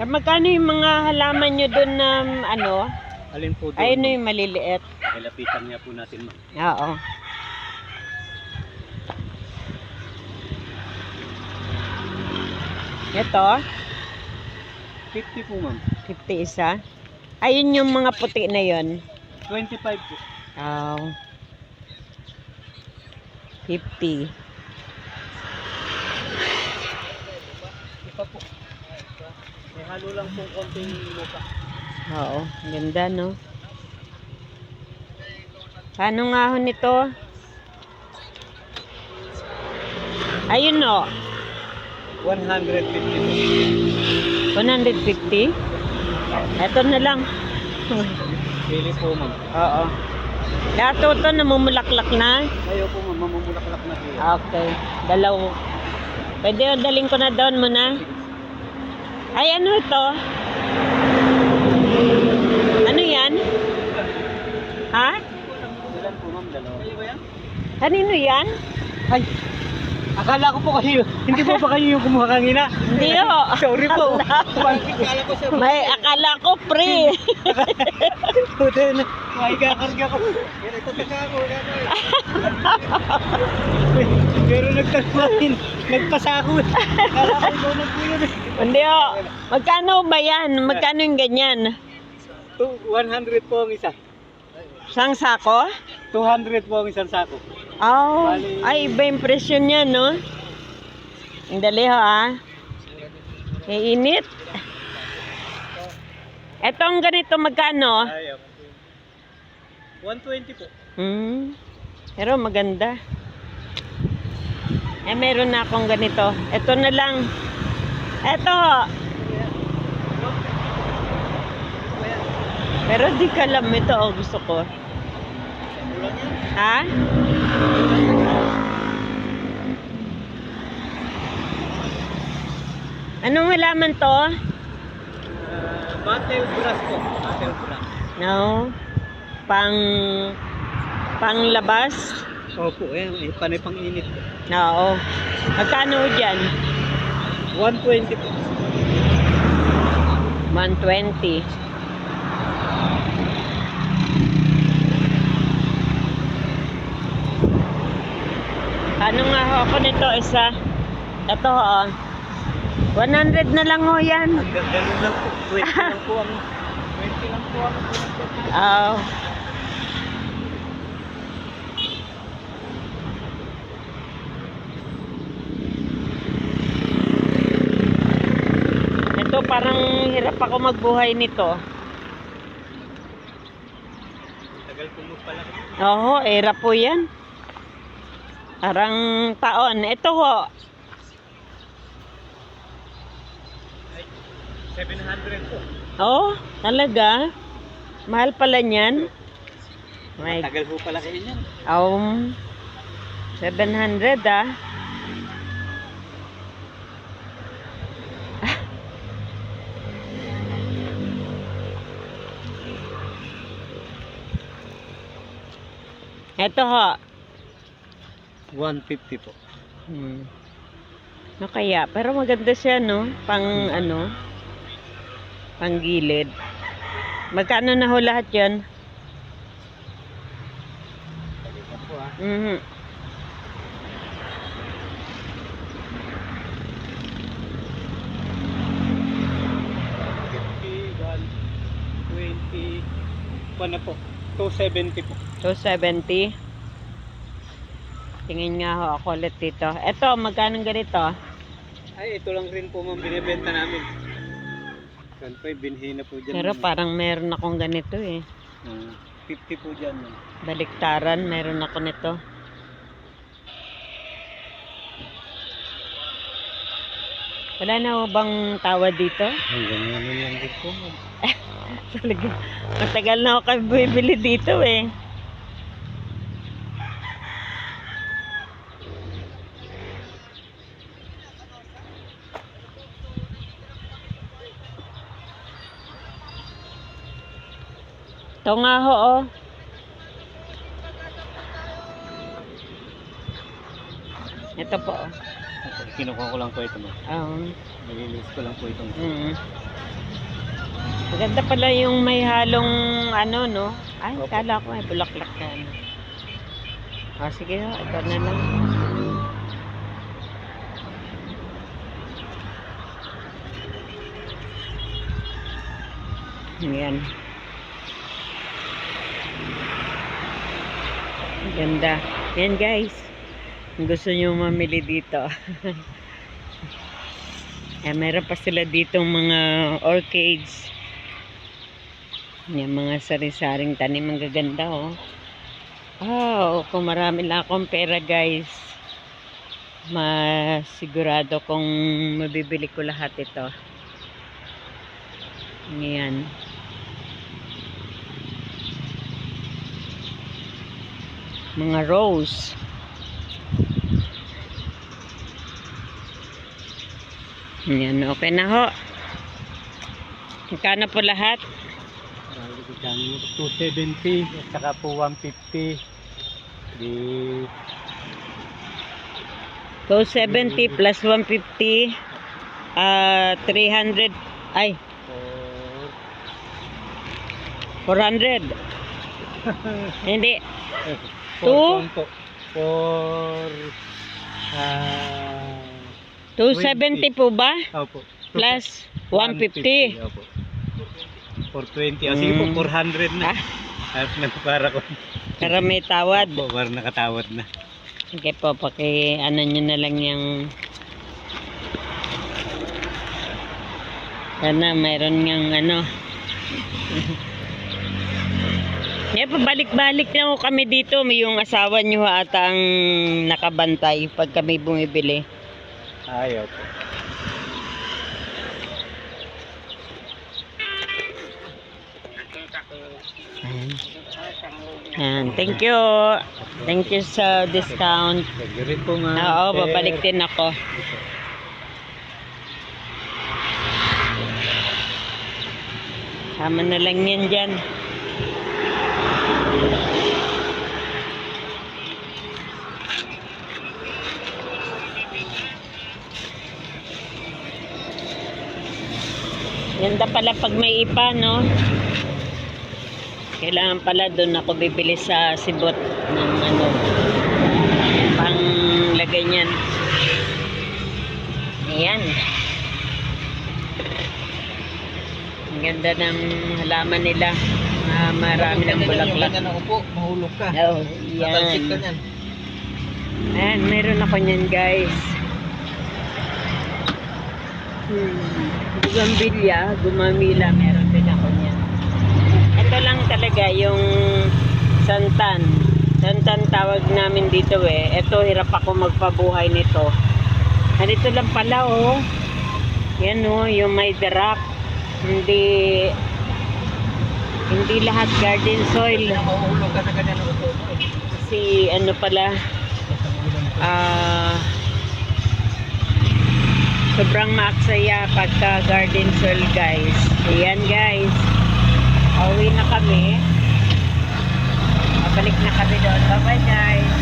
Kaya magkano yung mga halaman nyo doon na ano? Alin po doon? Ay, ano yung maliliit? Nilapitan niya po natin ma'am. Oo. Ito, 50 po ma'am. 50 isa. Ayun yung mga puti na yon. 25 po. Oh. 50. Ipa po. Halo lang po konting lupa. Oo, ganda no. Paano nga ho nito? Ayun no, 150 po. 150. Ito na lang. Pili po ma'am. Oo. Lahat ito namumulaklak na. Ayaw po ma'am, mamumulaklak na. Okay, dalaw. Pwede daling ko na doon muna. Ay, ano ito? Ano yan? Ha? Ano? Kanino yan? Ay! Akala ko po kayo, hindi po ba kayo yung kumuha kanina? Hindi ho. Sorry po. Akala ko May akala ko free. Puta na, may kakarga ko. Taga ako, Pero nagtagpahin, nagpasa ako. Akala ko ikaw na po yun. Hindi ho. Magkano ba yan? Magkano yung ganyan? Two- 100 po ang isa. Sang sako? 200 po ang isang sako. Oh, ay iba presyo niya, no? Ang dali ho, ah. Iinit. Etong ganito magkano? Ayaw. 120 po. Hmm. Pero maganda. Eh, meron na akong ganito. Ito na lang. Ito. Pero di ka alam ito. Oh, gusto ko. Ha? Anong halaman to? Uh, battle brass po. Battle brass. No. Pang panglabas? Opo, eh, eh panay pang init. Oo. Magkano dyan? 120 po. 120. Ano nga ho ako nito isa? Ito ho. 100 na lang ho yan. Ang ganun lang po. 20 lang po ang 20 lang po ang Oh. Ito parang hirap ako magbuhay nito. Tagal po pala. Oo, era po yan. Parang taon. Ito ho. Ay, 700 po. Oh, talaga? Mahal pala niyan. My, Tagal po pala kayo niyan. um, 700 ah. Ito ho. 150 po. Hmm. No kaya, pero maganda siya no, pang ano, pang gilid. Magkano na ho lahat 'yon? Tagal na po. Fifty, 20, pa na po. 270 po. 270. Tingin nga ho ako ulit dito. Ito, magkano ganito? Ay, ito lang rin po ma'am binibenta namin. Yan po, binhi na po dyan. Pero ma'am. parang meron akong ganito eh. Ah, 50 po dyan. ma'am. Baliktaran, meron ako nito. Wala na ho bang tawad dito? Hanggang ngayon lang ma'am. Talaga, matagal na ako kayo bumibili dito eh. Ito nga ho, oh. Ito po, oh. Kinukuha ko lang po ito. Um, Nililis ko lang po ito. mm. Maganda pala yung may halong ano, no? Ay, Opo. kala ko may bulaklak na ano. Ah, sige, ho, ito na lang. Ayan. Ganda. Yan guys. Kung gusto nyo mamili dito. eh, meron pa sila ditong mga orchids. Yan, mga sari-saring tanim. Ang gaganda oh. Oh, kung marami lang akong pera guys. Masigurado kung mabibili ko lahat ito. Yan. Mga rose. Yan, okay na ho. Magkano po lahat? Bali ko dami mo, 270 at saka po 150. Di 270 plus 150 ah 300 ay for 400 hindi for Two? For ah 270 po ba opo. plus 150 Opo. For 20. O sige po, Mm. 400 na. Ah. Na para ko. para may tawad Po, para nakatawad na. sige po paki ano nyo na lang yung sana mayroon niyang ano Kaya pabalik-balik na kami dito. May yung asawa niyo ata ang nakabantay pag kami bumibili. Ayaw po. Ayan. Ayan. Thank you. Thank you sa discount. Rin po nga. Oo, babalik din ako. Tama na lang yan dyan. Ganda pala pag may ipa, no? Kailangan pala doon ako bibili sa sibot ng ano, pang lagay niyan. Ayan. Ang ganda ng halaman nila. Ah, marami ng bulaklak. ako po, mahulog ka. Oh, Tatalsik ka yan. niyan. Ayan, meron ako niyan guys. Hmm. Bugambilya, gumamila, meron din ako niyan. Ito lang talaga yung santan. Santan tawag namin dito eh. Ito, hirap ako magpabuhay nito. Ganito lang pala oh. Yan oh, yung may darak. Hindi hindi lahat garden soil. Kasi ano pala, ah sobrang maaksaya pagka garden soil guys. Ayan guys. Pauwi na kami. Pabalik na kami doon. Bye bye guys.